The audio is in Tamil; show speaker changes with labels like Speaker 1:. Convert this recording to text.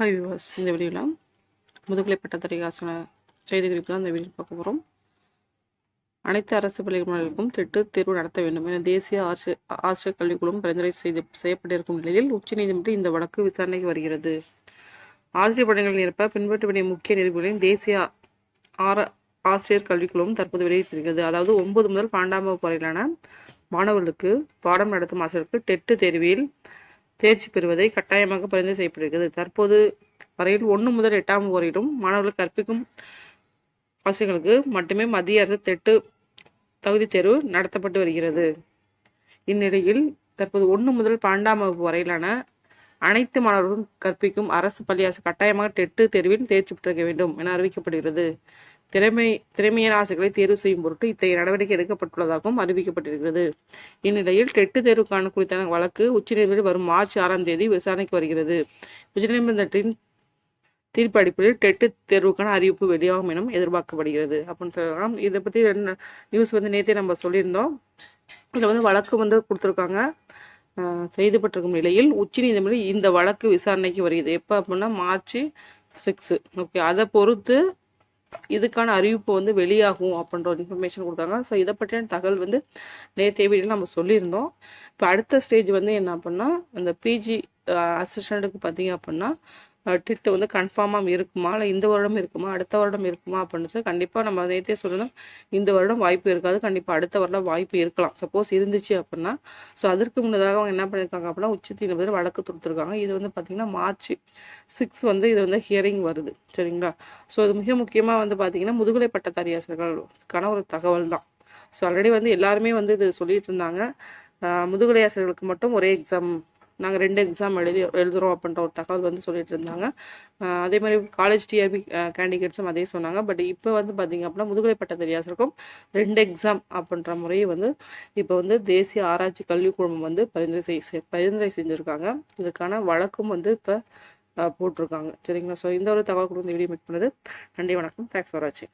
Speaker 1: ஹாய் வியூவர்ஸ் இந்த வீடியோவில் முதுகலை பட்டதாரி ஆசன செய்தி குறிப்பு தான் இந்த வீடியோ பார்க்க போகிறோம் அனைத்து அரசு பள்ளிகளுக்கும் திட்டு தேர்வு நடத்த வேண்டும் என தேசிய ஆசிரிய ஆசிரியர் கல்விக்குழுவும் பரிந்துரை செய்து செய்யப்பட்டிருக்கும் நிலையில் உச்சநீதிமன்றம் இந்த வழக்கு விசாரணைக்கு வருகிறது. ஆசிரியர் படங்களில் நிரப்ப பின்பற்ற வேண்டிய முக்கிய நெறிமுறைகளின் தேசிய ஆர ஆசிரியர் கல்விக்குழுவும் தற்போது வெளியிட்டிருக்கிறது. அதாவது ஒன்பது முதல் பன்னெண்டாம் வகுப்பு வரையிலான மாணவர்களுக்கு பாடம் நடத்தும் ஆசிரியருக்கு டெட்டு தேர்வில் தேர்ச்சி பெறுவதை கட்டாயமாக பரிந்துரை செய்யப்படுகிறது. தற்போது வரையில் ஒன்று முதல் எட்டாம் வரையிலும் மாணவர்களுக்கு கற்பிக்கும் ஆசிரியர்களுக்கு மட்டுமே மத்திய அரசு தெட்டு தகுதி தேர்வு நடத்தப்பட்டு வருகிறது. இந்நிலையில் தற்போது ஒன்று முதல் பன்னெண்டாம் வகுப்பு வரையிலான அனைத்து மாணவர்களுக்கும் கற்பிக்கும் அரசு பள்ளி கட்டாயமாக டெட்டு தேர்வில் தேர்ச்சி பெற்றிருக்க வேண்டும் என அறிவிக்கப்படுகிறது. திறமை திறமையான ஆசிரியர்களை தேர்வு செய்யும் பொருட்டு இத்தகைய நடவடிக்கை எடுக்கப்பட்டுள்ளதாகவும் அறிவிக்கப்பட்டிருக்கிறது. இந்நிலையில் டெட்டு தேர்வுக்கான குறித்தான வழக்கு உச்சநீதிமன்றம் வரும் மார்ச் ஆறாம் தேதி விசாரணைக்கு வருகிறது. உச்சநீதிமன்றத்தின் தீர்ப்பு அடிப்படையில் டெட்டு தேர்வுக்கான அறிவிப்பு வெளியாகும் எனவும் எதிர்பார்க்கப்படுகிறது. அப்படின்னு சொல்லலாம் இதை பற்றி ரெண்டு நியூஸ் வந்து நேற்றே நம்ம சொல்லியிருந்தோம். இதில் வந்து வழக்கு வந்து கொடுத்துருக்காங்க. செய்துபட்டிருக்கும் நிலையில் உச்சநீதிமன்றம் இந்த வழக்கு விசாரணைக்கு வருகிறது. எப்போ அப்படின்னா மார்ச் சிக்ஸு ஓகே அதை பொறுத்து இதுக்கான அறிவிப்பு வந்து வெளியாகும் அப்படின்ற ஒரு இன்ஃபர்மேஷன் கொடுத்தாங்க. ஸோ இதை பற்றிய தகவல் வந்து நேற்றைய வீடியோவில் நம்ம சொல்லியிருந்தோம். இப்போ அடுத்த ஸ்டேஜ் வந்து என்ன அப்படின்னா அந்த பிஜி அசிஸ்டண்ட்டுக்கு பார்த்தீங்க அப்படின்னா டிட்டு வந்து கன்ஃபார்மாக இருக்குமா? இல்லை இந்த வருடம் இருக்குமா? அடுத்த வருடம் இருக்குமா? அப்படின்னு சொல்லி கண்டிப்பாக நம்ம நேற்றே சொல்லணும். இந்த வருடம் வாய்ப்பு இருக்காது. கண்டிப்பாக அடுத்த வருடம் வாய்ப்பு இருக்கலாம். சப்போஸ் இருந்துச்சு அப்படின்னா ஸோ அதற்கு முன்னதாக அவங்க என்ன பண்ணியிருக்காங்க அப்படின்னா உச்சநீதிமன்றம் வழக்கு தொடுத்துருக்காங்க. இது வந்து பார்த்திங்கன்னா மார்ச் சிக்ஸ் வந்து இது வந்து ஹியரிங் வருது. சரிங்களா? ஸோ இது மிக முக்கியமாக வந்து பார்த்திங்கன்னா முதுகலை பட்டதாரி ஆசிரியர்களுக்கான ஒரு தகவல் தான். ஸோ ஆல்ரெடி வந்து எல்லாருமே வந்து இது சொல்லிட்டு இருந்தாங்க. முதுகலை ஆசிரியர்களுக்கு மட்டும் ஒரே எக்ஸாம் நாங்கள் ரெண்டு எக்ஸாம் எழுதி எழுதுகிறோம் அப்படின்ற ஒரு தகவல் வந்து சொல்லிட்டு இருந்தாங்க. அதே மாதிரி காலேஜ் டிஆர்பி கேண்டிடேட்ஸும் அதே சொன்னாங்க. பட் இப்போ வந்து பார்த்தீங்க அப்படின்னா முதுகலை பட்ட ஆசிரியருக்கும் ரெண்டு எக்ஸாம் அப்படின்ற முறையை வந்து இப்போ வந்து தேசிய ஆராய்ச்சி கல்விக் குழுமம் வந்து பரிந்துரை செய் பரிந்துரை செஞ்சுருக்காங்க. இதுக்கான வழக்கும் வந்து இப்போ போட்டிருக்காங்க. சரிங்களா? ஸோ இந்த ஒரு தகவல் கொடுத்து வீடியோ மீட் பண்ணது. நன்றி வணக்கம். தேங்க்ஸ் ஃபார் வாட்சிங்